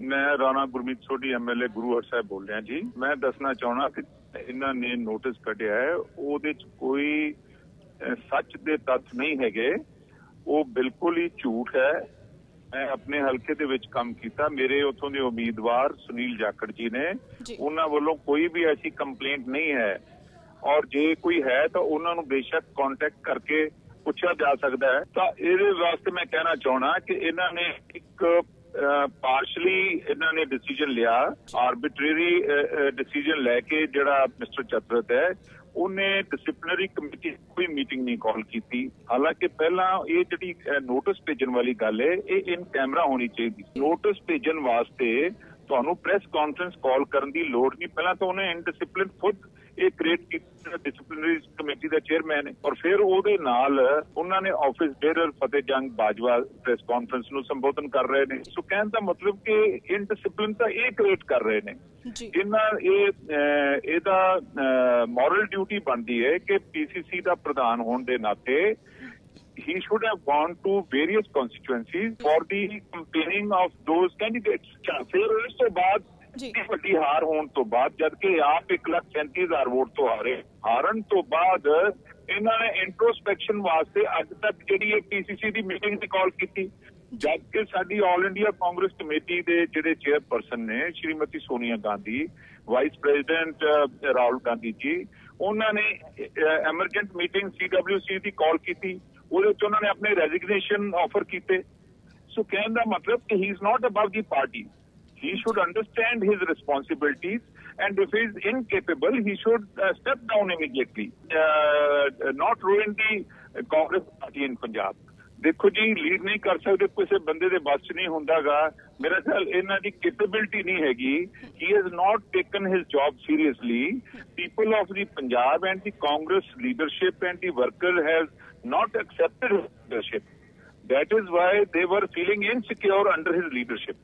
ਮੈਂ ਰਾਣਾ ਗੁਰਮੀਤ ਸੋਢੀ ਐਮਐਲਏ ਗੁਰੂ ਹਰ ਸਾਹਿਬ ਬੋਲ ਰਿਹਾ ਜੀ। ਮੈਂ ਦੱਸਣਾ ਚਾਹਣਾ ਕਿ ਇਹਨਾਂ ਨੇ ਨੋਟਿਸ ਕੱਢਿਆ ਹੈ ਉਹਦੇ ਚ ਕੋਈ ਸੱਚ ਦੇ ਤੱਥ ਨਹੀਂ ਹੈਗੇ। ਉਹ ਬਿਲਕੁਲ ਹੀ ਝੂਠ ਹੈ। ਮੈਂ ਆਪਣੇ ਹਲਕੇ ਦੇ ਵਿੱਚ ਕੰਮ ਕੀਤਾ। ਮੇਰੇ ਉੱਥੋਂ ਦੇ ਉਮੀਦਵਾਰ ਸੁਨੀਲ ਜਾਖੜ ਜੀ ਨੇ। ਉਹਨਾਂ ਵੱਲੋਂ ਕੋਈ ਵੀ ਐਸੀ ਕੰਪਲੇਂਟ ਨਹੀਂ ਹੈ। ਔਰ ਜੇ ਕੋਈ ਹੈ ਤਾਂ ਉਹਨਾਂ ਨੂੰ ਬੇਸ਼ੱਕ ਕੰਟੈਕਟ ਕਰਕੇ ਪੁੱਛਿਆ ਜਾ ਸਕਦਾ ਹੈ। ਤਾਂ ਇਹਦੇ ਵਾਸਤੇ ਮੈਂ ਕਹਿਣਾ ਚਾਹਣਾ ਕਿ ਇਹਨਾਂ ਨੇ ਇੱਕ ਪਾਰਸ਼ਲੀ ਇਹਨਾਂ ਨੇ ਡਿਸੀਜਨ ਲਿਆ। ਆਰਬਿਟਰੀ ਡਿਸੀਜਨ ਲੈ ਕੇ ਜਿਹੜਾ ਮਿਸਟਰ ਚਤਰਤ ਹੈ, ਉਹਨੇ ਡਿਸਪਲਿਨਰੀ ਕਮੇਟੀ ਕੋਈ ਮੀਟਿੰਗ ਨਹੀਂ ਕਾਲ ਕੀਤੀ। ਹਾਲਾਂਕਿ ਪਹਿਲਾਂ ਇਹ ਜਿਹੜੀ ਨੋਟਿਸ ਭੇਜਣ ਵਾਲੀ ਗੱਲ ਹੈ, ਇਹ ਇਨ ਕੈਮਰਾ ਹੋਣੀ ਚਾਹੀਦੀ। ਨੋਟਿਸ ਭੇਜਣ ਵਾਸਤੇ ਤੁਹਾਨੂੰ ਪ੍ਰੈਸ ਕਾਨਫਰੰਸ ਕਾਲ ਕਰਨ ਦੀ ਲੋੜ ਨਹੀਂ। ਪਹਿਲਾਂ ਤਾਂ ਉਹਨੇ ਇਨਡਿਸਪਲਿਨ ਖੁਦ ਇਹ ਕ੍ਰੀਏਟ ਕੀਤਾ ਡਿਸਪਲਿਨਰੀ ਕਮੇਟੀ ਦਾ ਚੇਅਰਮੈਨ ਹੈ ਔਰ ਫਿਰ ਉਹਦੇ ਨਾਲ ਉਹਨਾਂ ਨੇ ਆਫਿਸ ਬੇਰਰ ਫਤਿਹ ਜੰਗ ਬਾਜਵਾ ਪ੍ਰੈਸ ਕਾਨਫਰੰਸ ਨੂੰ ਸੰਬੋਧਨ ਕਰ ਰਹੇ ਨੇ ਸੋ ਕਹਿਣ ਦਾ ਮਤਲਬ ਕਿ ਇਨਡਿਸਪਲਿਨ ਤਾਂ ਇਹ ਕ੍ਰੀਏਟ ਕਰ ਰਹੇ ਨੇ ਇਹਨਾਂ ਇਹ ਇਹਦਾ ਮੋਰਲ ਡਿਊਟੀ ਬਣਦੀ ਹੈ ਕਿ ਪੀਸੀਸੀ ਦਾ ਪ੍ਰਧਾਨ ਹੋਣ ਦੇ ਨਾਤੇ he should have gone to various constituencies for the campaigning of those candidates. ਫਿਰ ਉਸ ਤੋਂ ਬਾਅਦ। ਇੰਨੀ ਵੱਡੀ ਹਾਰ ਹੋਣ ਤੋਂ ਬਾਅਦ ਜਦ ਕਿ ਆਪ 137000 ਵੋਟ ਤੋਂ ਹਾਰੇ। ਹਾਰਨ ਤੋਂ ਬਾਅਦ ਇਹਨਾਂ ਨੇ ਇੰਟਰੋਸਪੈਕਸ਼ਨ ਵਾਸਤੇ ਅੱਜ ਤੱਕ ਜਿਹੜੀ ਇਹ ਪੀਸੀਸੀ ਦੀ ਮੀਟਿੰਗ ਦੀ ਕਾਲ ਕੀਤੀ। ਜਦ ਕਿ ਸਾਡੀ 올 ਇੰਡੀਆ ਕਾਂਗਰਸ ਕਮੇਟੀ ਦੇ ਜਿਹੜੇ ਚੇਅਰਪਰਸਨ ਨੇ ਸ਼੍ਰੀਮਤੀ ਸੋਨੀਆ ਗਾਂਧੀ ਵਾਈਸ ਪ੍ਰੈਜ਼ੀਡੈਂਟ ਰਾਹੁਲ ਗਾਂਧੀ ਜੀ ਉਹਨਾਂ ਨੇ ਐਮਰਜੈਂਟ ਮੀਟਿੰਗ ਸੀਡਬਲਯੂਸੀ ਦੀ ਕਾਲ ਕੀਤੀ। ਉਹਦੇ ਵਿੱਚ ਉਹਨਾਂ ਨੇ ਆਪਣੇ ਰੈਜ਼ਿਗਨੇਸ਼ਨ ਆਫਰ ਕੀਤੇ। ਸੋ ਕਹਿਣ ਦਾ ਮਤਲਬ ਕਿ he is not above the party he should understand his responsibilities and if he is incapable he should uh, step down immediately uh, not ruin the congress party in punjab ਦੇਖੋ ਜੀ lead ਨਹੀਂ ਕਰ ਸਕਦੇ ਕਿਸੇ ਬੰਦੇ ਦੇ ਬਸ 'ਚ ਨਹੀਂ ਹੁੰਦਾਗਾ ਮੇਰਾ ਖਿਆਲ ਇਹਨਾਂ ਦੀ ਕੈਪੇਬਿਲਿਟੀ ਨਹੀਂ ਹੈਗੀ ਹੀ has not taken his job seriously people of the Punjab and the Congress leadership and the worker has not accepted his leadership that is why they were feeling insecure under his leadership